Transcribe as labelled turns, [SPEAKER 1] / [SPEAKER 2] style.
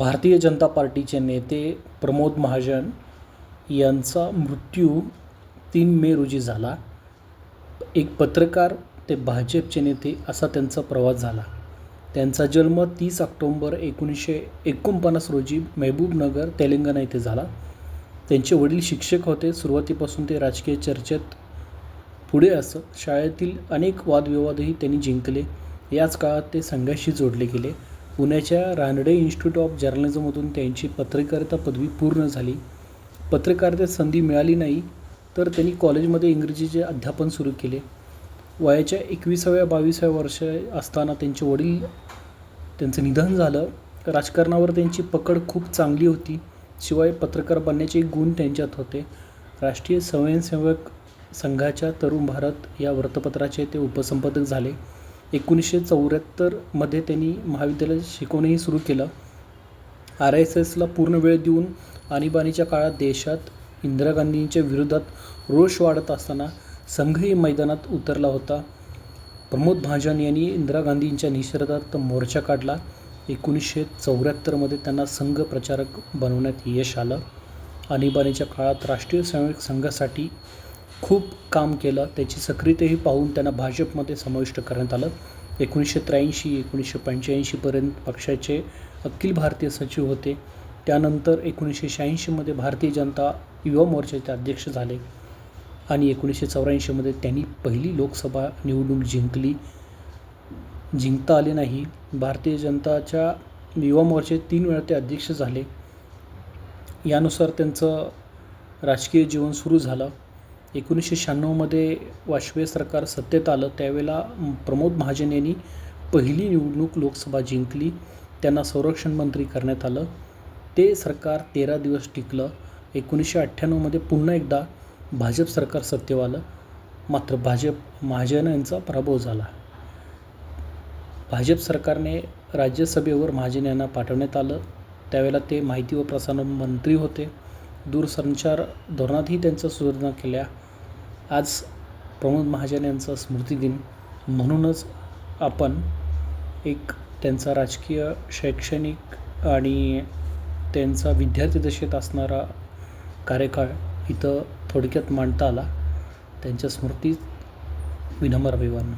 [SPEAKER 1] भारतीय जनता पार्टीचे नेते प्रमोद महाजन यांचा मृत्यू तीन मे रोजी झाला. एक पत्रकार ते भाजपचे नेते असा त्यांचा प्रवास झाला. त्यांचा जन्म तीस ऑक्टोंबर एकोणीसशे एकोणपन्नास रोजी मेहबूबनगर तेलंगणा येथे झाला. त्यांचे वडील शिक्षक होते. सुरुवातीपासून ते राजकीय चर्चेत पुढे असत. शाळेतील अनेक वादविवादही त्यांनी जिंकले. याच काळात ते संघाशी जोडले गेले. पुण्याच्या रानडे इन्स्टिट्यूट ऑफ जर्नलिझममधून त्यांची पत्रकारिता पदवी पूर्ण झाली. पत्रकारितेत संधी मिळाली नाही तर त्यांनी कॉलेजमध्ये इंग्रजीचे अध्यापन सुरू केले. वयाच्या एकविसाव्या बावीसाव्या वर्ष असताना त्यांचे वडील त्यांचं निधन झालं. राजकारणावर त्यांची पकड खूप चांगली होती. शिवाय पत्रकार बनण्याचे गुण त्यांच्यात होते. राष्ट्रीय स्वयंसेवक संघाच्या तरुण भारत या वृत्तपत्राचे ते उपसंपादक झाले. एकोणीसशे चौऱ्याहत्तरमध्ये त्यांनी महाविद्यालयात शिकवणंही सुरू केलं. आर एस एसला पूर्ण वेळ देऊन आणीबाणीच्या काळात देशात इंदिरा गांधींच्या विरोधात रोष वाढत असताना संघही मैदानात उतरला होता. प्रमोद महाजन यांनी इंदिरा गांधींच्या निषेधार्थ मोर्चा काढला. एकोणीसशे चौऱ्याहत्तरमध्ये त्यांना संघ प्रचारक बनवण्यात यश आलं. आणीबाणीच्या काळात राष्ट्रीय स्वयंसेवक संघासाठी खूप काम केलं. त्याची सक्रियतेही पाहून त्यांना भाजपमध्ये समाविष्ट करण्यात आलं. एकोणीसशे त्र्याऐंशी एकोणीसशे पंच्याऐंशीपर्यंत पक्षाचे अखिल भारतीय सचिव होते. त्यानंतर एकोणीसशे शहाऐंशीमध्ये भारतीय जनता युवा मोर्चाचे अध्यक्ष झाले आणि एकोणीसशे चौऱ्याऐंशीमध्ये त्यांनी पहिली लोकसभा निवडणूक जिंकली. जिंकता आले नाही. भारतीय जनताच्या युवा मोर्चे तीन वेळा ते अध्यक्ष झाले. यानुसार त्यांचं राजकीय जीवन सुरू झालं. एकोणीसशे शहाण्णवमध्ये वाजपेयी सरकार सत्तेत आलं त्यावेळेला प्रमोद महाजन यांनी पहिली निवडणूक लोकसभा जिंकली. त्यांना संरक्षण मंत्री करण्यात आलं. ते सरकार तेरा दिवस टिकलं. एकोणीसशे अठ्ठ्याण्णवमध्ये पुन्हा एकदा भाजप सरकार सत्तेवर आलं. मात्र भाजप महाजन यांचा पराभव झाला. भाजप सरकारने राज्यसभेवर महाजन यांना पाठवण्यात आलं. त्यावेळेला ते माहिती व प्रसारण मंत्री होते. दूरसंचार धोरणातही त्यांचा सुधारणा केल्या. आज प्रमोद महाजन यांचा स्मृतिदिन म्हणूनच आपण एक त्यांचा राजकीय शैक्षणिक आणि त्यांचा विद्यार्थी दशेत असणारा कार्यकाळ इथं थोडक्यात मांडता आला. त्यांच्या स्मृतीत विनम्र अभिवादन.